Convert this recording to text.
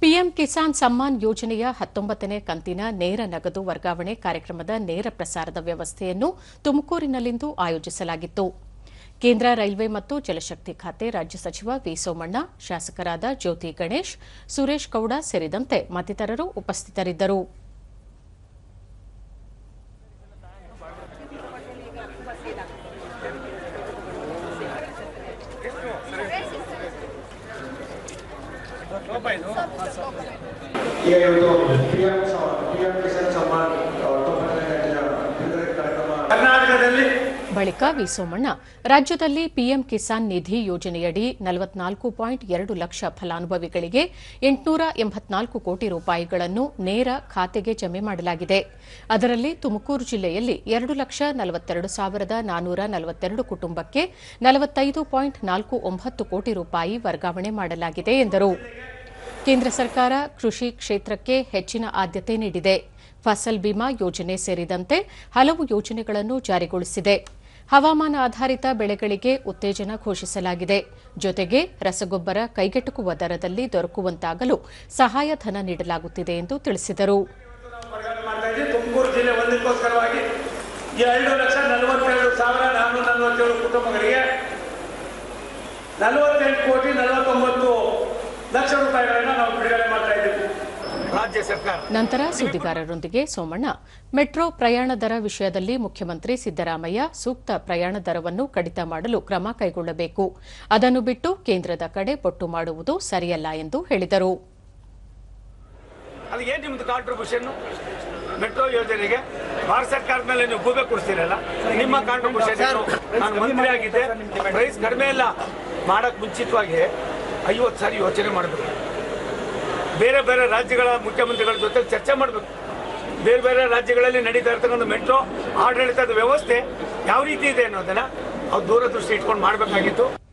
PM Kisan Samman ಯೋಜನೆಯ ಹತ್ತೊಂಬತ್ತನೇ ಕಂತಿನ ನೇರ ನಗದು ವರ್ಗಾವಣೆ ಕಾರ್ಯಕ್ರಮದ ನೇರ ಪ್ರಸಾರದ ವ್ಯವಸ್ಥೆಯನ್ನು ತುಮಕೂರಿನಲ್ಲಿಂದು ಆಯೋಜಿಸಲಾಗಿತ್ತು. ಕೇಂದ್ರ ರೈಲ್ವೆ ಮತ್ತು ಜಲಶಕ್ತಿ ಖಾತೆ ರಾಜ್ಯ ಸಚಿವ ವಿ ಸೋಮಣ್ಣ, ಶಾಸಕರಾದ ಜ್ಯೋತಿ ಗಣೇಶ್, ಸುರೇಶ್ ಗೌಡ ಸೇರಿದಂತೆ ಮತ್ತಿತರರು ಉಪಸ್ಥಿತರಿದ್ದರು. ಈಗ ಇವತ್ತು ಪಿ ಎಂ ಪಿ ಎಂ ಕಿಸಾನ್ ಸಮ್ಮಾನ್ ತೊಂಬತ್ತನೇ ಕಾರ್ಯಕ್ರಮ ಕರ್ನಾಟಕದಲ್ಲಿ ಬಳಿಕ ವಿ ಸೋಮಣ್ಣ ರಾಜ್ಯದಲ್ಲಿ ಪಿಎಂ ಕಿಸಾನ್ ನಿಧಿ ಯೋಜನೆಯಡಿ ನಲವತ್ನಾಲ್ಕು ಪಾಯಿಂಟ್ ಎರಡು ಲಕ್ಷ ಫಲಾನುಭವಿಗಳಿಗೆ ಎಂಟುನೂರ ಎಂಬತ್ನಾಲ್ಕು ಕೋಟಿ ರೂಪಾಯಿಗಳನ್ನು ನೇರ ಖಾತೆಗೆ ಜಮೆ ಮಾಡಲಾಗಿದೆ. ಅದರಲ್ಲಿ ತುಮಕೂರು ಜಿಲ್ಲೆಯಲ್ಲಿ ಎರಡು ಲಕ್ಷ ನಲವತ್ತೆರಡು ಸಾವಿರದ ನಾನ್ನೂರ ನಲವತ್ತೆರಡು ಕುಟುಂಬಕ್ಕೆ ನಲವತ್ತೈದು ಪಾಯಿಂಟ್ ನಾಲ್ಕು ಒಂಬತ್ತು ಕೋಟಿ ರೂಪಾಯಿ ವರ್ಗಾವಣೆ ಮಾಡಲಾಗಿದೆ ಎಂದರು. ಕೇಂದ್ರ ಸರ್ಕಾರ ಕೃಷಿ ಕ್ಷೇತ್ರಕ್ಕೆ ಹೆಚ್ಚಿನ ಆದ್ಯತೆ ನೀಡಿದೆ. ಫಸಲ್ ಬಿಮಾ ಯೋಜನೆ ಸೇರಿದಂತೆ ಹಲವು ಯೋಜನೆಗಳನ್ನು ಜಾರಿಗೊಳಿಸಿದೆ. ಹವಾಮಾನ ಆಧಾರಿತ ಬೆಳೆಗಳಿಗೆ ಉತ್ತೇಜನ ಘೋಷಿಸಲಾಗಿದೆ. ಜೊತೆಗೆ ರಸಗೊಬ್ಬರ ಕೈಗೆಟುಕುವ ದರದಲ್ಲಿ ದೊರಕುವಂತಾಗಲು ಸಹಾಯಧನ ನೀಡಲಾಗುತ್ತಿದೆ ಎಂದು ತಿಳಿಸಿದರು. ಕೋಟಿ ಲಕ್ಷ ರೂಪಾಯಿಗಳನ್ನ ನಾವು ಬಿಡುಗಡೆ ಮಾಡ್ತಾ ಇದ್ದೇವೆ. ರಾಜ್ಯ ಸರ್ಕಾರ. ನಂತರ ಸುದ್ದಿಗಾರರೊಂದಿಗೆ ಸೋಮಣ್ಣ. ಮೆಟ್ರೋ ಪ್ರಯಾಣ ದರ ವಿಷಯದಲ್ಲಿ ಮುಖ್ಯಮಂತ್ರಿ ಸಿದ್ದರಾಮಯ್ಯ ಸೂಕ್ತ ಪ್ರಯಾಣ ದರವನ್ನು ಕಡಿತ ಮಾಡಲು ಕ್ರಮ ಕೈಗೊಳ್ಳಬೇಕು. ಅದನ್ನು ಬಿಟ್ಟು ಕೇಂದ್ರದ ಕಡೆ ಪಟ್ಟು ಮಾಡುವುದು ಸರಿಯಲ್ಲ ಎಂದು ಹೇಳಿದರು. ಕಾಂಟ್ರಿಬ್ಯೂಷನ್ ಮೆಟ್ರೋ ಯೋಜನೆಗೆ ಭಾರತ ಸರ್ಕಾರದ ಮೇಲೆ ನೀವು ಗೂಬೆ ಕೊಡ್ತೀರಲ್ಲ? ನಿಮ್ಮ ಕಾಂಟ್ರಿಬ್ಯೂಷನ್ ನಾನು ಮಂತ್ರಿ ಆಗಿದ್ದೆ ಪ್ರೈಸ್ ಕಡಿಮೆ ಇಲ್ಲ. ಮಾಡಕ್ ಮುಂಚಿತವಾಗಿ ಐವತ್ತು ಸಾರಿ ಯೋಚನೆ ಮಾಡಬೇಕು. ಬೇರೆ ಬೇರೆ ರಾಜ್ಯಗಳ ಮುಖ್ಯಮಂತ್ರಿಗಳ ಜೊತೆ ಚರ್ಚೆ ಮಾಡಬೇಕು. ಬೇರೆ ಬೇರೆ ರಾಜ್ಯಗಳಲ್ಲಿ ನಡೀತಾ ಇರ್ತಕ್ಕಂಥ ಮೆಟ್ರೋ, ಆಡಳಿತದ ವ್ಯವಸ್ಥೆ ಯಾವ ರೀತಿ ಇದೆ ಅನ್ನೋದನ್ನ ಅವ್ರು ದೂರದೃಷ್ಟಿ ಇಟ್ಕೊಂಡು ಮಾಡಬೇಕಾಗಿತ್ತು.